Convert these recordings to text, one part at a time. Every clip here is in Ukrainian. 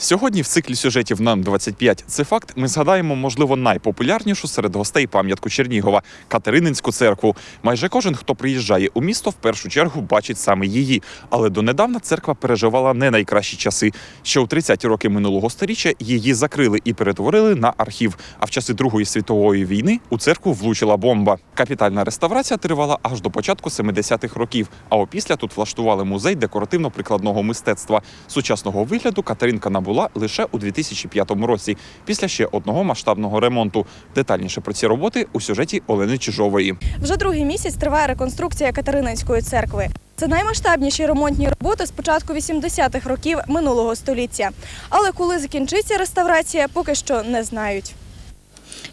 Сьогодні в циклі сюжетів нам 25 це факт. Ми згадаємо, можливо, найпопулярнішу серед гостей пам'ятку Чернігова Катерининську церкву. Майже кожен, хто приїжджає у місто, в першу чергу бачить саме її. Але донедавна церква переживала не найкращі часи. Ще у 30-ті роки минулого століття її закрили і перетворили на архів. А в часи Другої світової війни у церкву влучила бомба. Капітальна реставрація тривала аж до початку 70-х років. А опісля тут влаштували музей декоративно-прикладного мистецтва. Сучасного вигляду Катеринка набула лише у 2005 році, після ще одного масштабного ремонту. Детальніше про ці роботи у сюжеті Олени Чижової. Вже другий місяць триває реконструкція Катерининської церкви. Це наймасштабніші ремонтні роботи з початку 80-х років минулого століття. Але коли закінчиться реставрація, поки що не знають.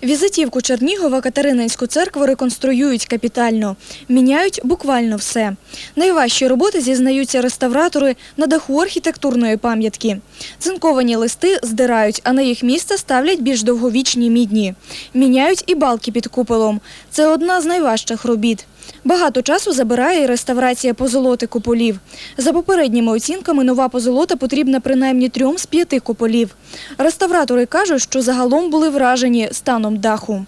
Візитівку Чернігова Катерининську церкву реконструюють капітально. Міняють буквально все. Найважчі роботи зізнаються реставратори на даху архітектурної пам'ятки. Цинковані листи здирають, а на їх місце ставлять більш довговічні мідні. Міняють і балки під куполом. Це одна з найважчих робіт. Багато часу забирає і реставрація позолоти куполів. За попередніми оцінками, нова позолота потрібна принаймні трьом з п'яти куполів. Реставратори кажуть, що загалом були вражені станом даху.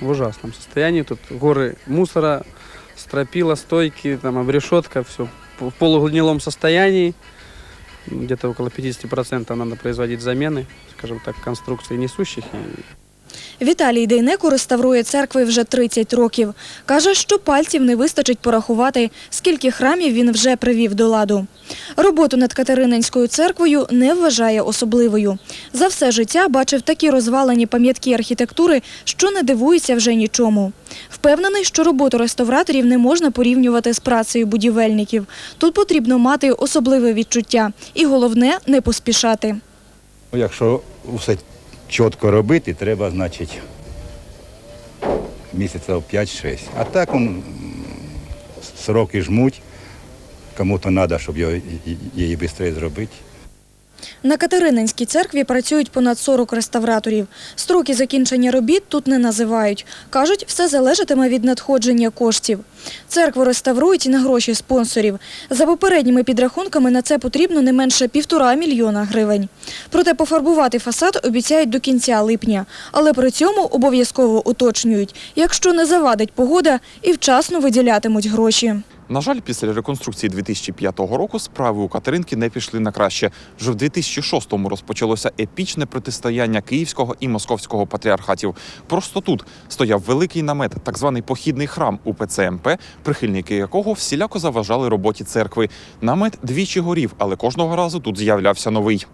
в ужасном состоянии. Тут горы мусора, стропила, стойки, там обрешетка, все в полугнилом состоянии. Где-то около 50% надо производить замены, скажем так, конструкций несущих. Віталій Дейнеко реставрує церкви вже 30 років. Каже, що пальців не вистачить порахувати, скільки храмів він вже привів до ладу. Роботу над Катерининською церквою не вважає особливою. За все життя бачив такі розвалені пам'ятки архітектури, що не дивується вже нічому. Впевнений, що роботу реставраторів не можна порівнювати з працею будівельників. Тут потрібно мати особливе відчуття. І головне – не поспішати. Ну, Якщо все чітко робити, треба, значить, місяця 5-6. А так он, сроки жмуть, кому-то треба, щоб її швидше зробити. На Катерининській церкві працюють понад 40 реставраторів. Строки закінчення робіт тут не називають. Кажуть, все залежатиме від надходження коштів. Церкву реставрують і на гроші спонсорів. За попередніми підрахунками на це потрібно не менше півтора мільйона гривень. Проте пофарбувати фасад обіцяють до кінця липня. Але при цьому обов'язково уточнюють, якщо не завадить погода і вчасно виділятимуть гроші. На жаль, після реконструкції 2005 року справи у Катеринки не пішли на краще. Вже в 2006-му розпочалося епічне протистояння Київського і Московського патріархатів. Просто тут стояв великий намет, так званий похідний храм УПЦ МП, прихильники якого всіляко заважали роботі церкви. Намет двічі горів, але кожного разу тут з'являвся новий.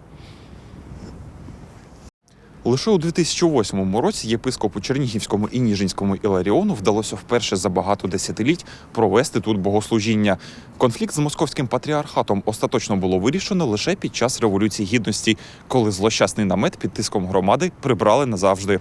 Лише у 2008 році єпископу Чернігівському і Ніжинському Іларіону вдалося вперше за багато десятиліть провести тут богослужіння. Конфлікт з московським патріархатом остаточно було вирішено лише під час революції гідності, коли злощасний намет під тиском громади прибрали назавжди.